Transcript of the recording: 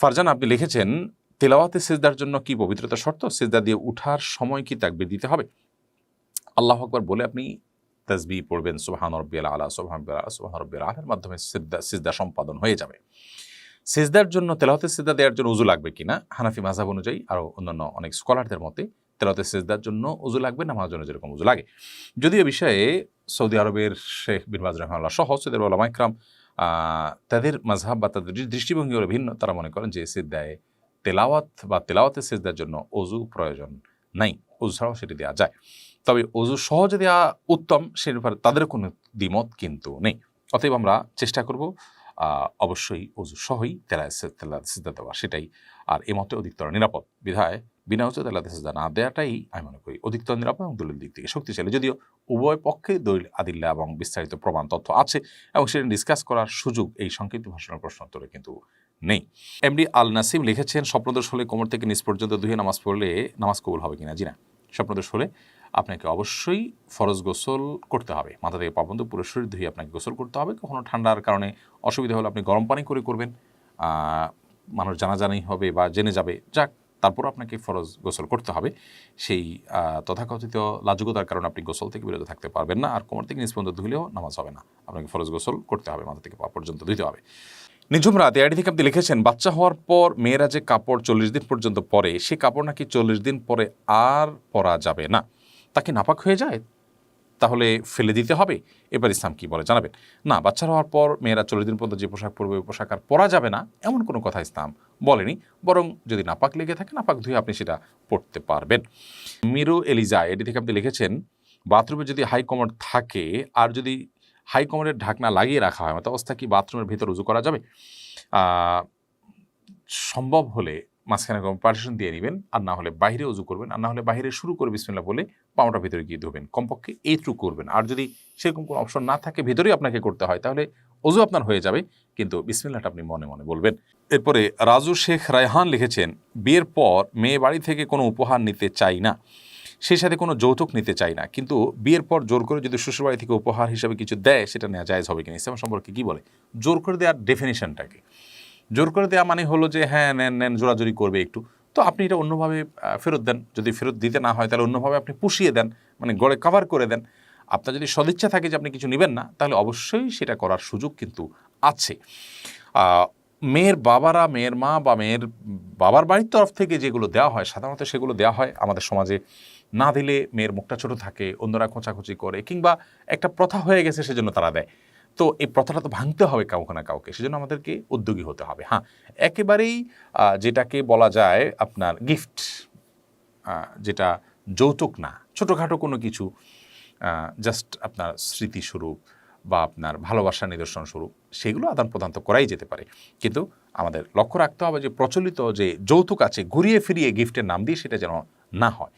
ফারজান আপনি লিখেছেন তেলাওয়াতে সেজদার জন্য কি পবিত্রতা শর্ত? সেজদা দিয়ে উঠার সময় কি তাকবির দিতে হবে? আল্লাহ আকবর বলে আপনি তাজবি পড়বেন সুবহান রব্বিয়াল আলা সুবহান রব্বিয়াল আলা সুবহান রব্বিয়াল আলার মাধ্যমে সিজদা সিজদা সম্পাদন হয়ে যাবে। সিজদার জন্য তেলাওয়াতে সিজদা দেওয়ার জন্য উজু লাগবে কিনা? হানাফি মাঝাব অনুযায়ী আরও অন্যান্য অনেক স্কলারদের মতে তেলাওয়াতে সিজদার জন্য উজু লাগবে নামাজ জন্য যেরকম উজু লাগে। যদিও বিষয়ে সৌদি আরবের শেখ বিনবাজ রহমাল্লাহ সহ সৌদের ওলামা ইকরাম আহ, তাদের মাঝহাব বা তাদের দৃষ্টিভঙ্গি হলো ভিন্ন। তারা মনে করেন যে সিদ্দায় তেলাওয়াত বা তেলাওয়াতে সিজদার জন্য অজু প্রয়োজন নাই। অজু ছাড়াও সেটি দেওয়া যায়। তবে অজু সহজে দেওয়া উত্তম, সে ব্যাপারে তাদের কোনো দ্বিমত কিন্তু নেই। অতএব আমরা চেষ্টা করব অবশ্যই অজু সহই তেলা তেলা, সিজদা দেওয়া, সেটাই। আর এ মতে অধিকতর নিরাপদ। বিধায়, বিনা উচ্চ তেলাতে সিজদা না দেওয়াটাই আমি মনে করি অধিকতর নিরাপদ এবং দলিল দিক থেকে শক্তিশালী। যদিও উভয় পক্ষে দলিল আদিল্লা এবং বিস্তারিত প্রমাণ তথ্য আছে এবং সেটা ডিসকাস করার সুযোগ এই সংক্ষিপ্ত ভাষণের প্রশ্নোত্তরে কিন্তু নেই। এমডি আল নাসিম লিখেছেন, স্বপ্নদোষ হলে কোমর থেকে নিচ পর্যন্ত দুহে নামাজ পড়লে নামাজ কবুল হবে কিনা? জি না। স্বপ্নদোষ হলে আপনাকে অবশ্যই ফরজ গোসল করতে হবে। মাথা থেকে পাবন্ধ পুরো শরীর ধুয়ে আপনাকে গোসল করতে হবে। কখনো ঠান্ডার কারণে অসুবিধা হলে আপনি গরম পানি করে করবেন। মানুষ জানাজানি হবে বা জেনে যাবে। যাক তারপর আপনাকে ফরজ গোসল করতে হবে। সেই তথাকথিত লাজুকতার কারণে আপনি গোসল থেকে বিরত থাকতে পারবেন না আর কোমর থেকে নিচ পর্যন্ত ধুলেও নামাজ হবে না। আপনাকে ফরজ গোসল করতে হবে, মাথা থেকে পা পর্যন্ত ধুতে হবে। নিঝুম রাত এআইডি থেকে আপনি লিখেছেন, বাচ্চা হওয়ার পর মেয়েরা যে কাপড় চল্লিশ দিন পর্যন্ত পরে, সে কাপড় নাকি চল্লিশ দিন পরে আর পরা যাবে না। তাকে নাপাক হয়ে যায়? তাহলে ফেলে দিতে হবে। এবার ইসলাম কি বলে জানাবেন। না, বাচ্চা হওয়ার পর মেয়েরা চল্লিশ দিন পর্যন্ত যে পোশাক পরবে, ওই পোশাক আর পরা যাবে না, এমন কোনো কথা ইসলাম বলেনি। বরং যদি নাপাক লেগে থাকে, নাপাক ধুয়ে আপনি সেটা পড়তে পারবেন। মিরু এলিজা, এটি থেকে আপনি লিখেছেন, বাথরুমে যদি হাই কমোড থাকে, আর যদি হাই কমোডের ঢাকনা লাগিয়ে রাখা হয় মতো অবস্থা কি বাথরুমের ভেতর উজু করা যাবে? সম্ভব হলে মাঝখানে পার্টিশন দিয়ে নেবেন আর না হলে বাইরে উজু করবেন, আর না হলে বাইরে শুরু করে বিসমিল্লা বলে পাউটা ভিতরে গিয়ে ধোবেন। কমপক্ষে এইটুকু করবেন। আর যদি সেরকম কোনো অপশন না থাকে ভিতরেই আপনাকে করতে হয়, তাহলে অজু আপনার হয়ে যাবে, কিন্তু বিসমিল্লাটা আপনি মনে মনে বলবেন। এরপরে রাজু শেখ রায়হান লিখেছেন, বিয়ের পর মেয়ে বাড়ি থেকে কোনো উপহার নিতে চাই না, সেই সাথে কোনো যৌতুক নিতে চাই না, কিন্তু বিয়ের পর জোর করে যদি শ্বশুরবাড়ি থেকে উপহার হিসাবে কিছু দেয়, সেটা নেওয়া জায়েজ হবে কিনা? ইসলাম সম্পর্কে কী বলে? জোর করে দেওয়ার ডেফিনেশনটাকে জোর করে দেওয়া মানে হলো যে হ্যাঁ নেন নেন, জোরাজোরি করবে একটু। তো আপনি এটা অন্যভাবে ফেরত দেন। যদি ফেরত দিতে না হয়, তাহলে অন্যভাবে আপনি পুষিয়ে দেন মানে গড়ে কভার করে দেন। আপনার যদি সদিচ্ছা থাকে যে, আপনি কিছু নেবেন না, তাহলে অবশ্যই সেটা করার সুযোগ কিন্তু আছে। মেয়ের বাবারা, মেয়ের মা বা মেয়ের বাবার বাড়ির তরফ থেকে যেগুলো দেওয়া হয়, সাধারণত সেগুলো দেওয়া হয় আমাদের সমাজে। না দিলে মেয়ের মুখটা ছোট থাকে, অন্যরা খোঁচাখুচি করে, কিংবা একটা প্রথা হয়ে গেছে সেজন্য তারা দেয়। তো এই প্রথাটা তো ভাঙতে হবে কাউকে না কাউকে, সেজন্য আমাদেরকে উদ্যোগী হতে হবে। হ্যাঁ একেবারেই যেটাকে বলা যায় আপনার গিফট যেটা যৌতুক না, ছোটোখাটো কোনো কিছু জাস্ট আপনার স্মৃতিস্বরূপ বা আপনার ভালোবাসার নিদর্শন স্বরূপ, সেগুলো আদান প্রদান তো করাই যেতে পারে। কিন্তু আমাদের লক্ষ্য রাখতে হবে যে প্রচলিত যে যৌতুক আছে, ঘুরিয়ে ফিরিয়ে গিফটের নাম দিয়ে সেটা যেন না হয়।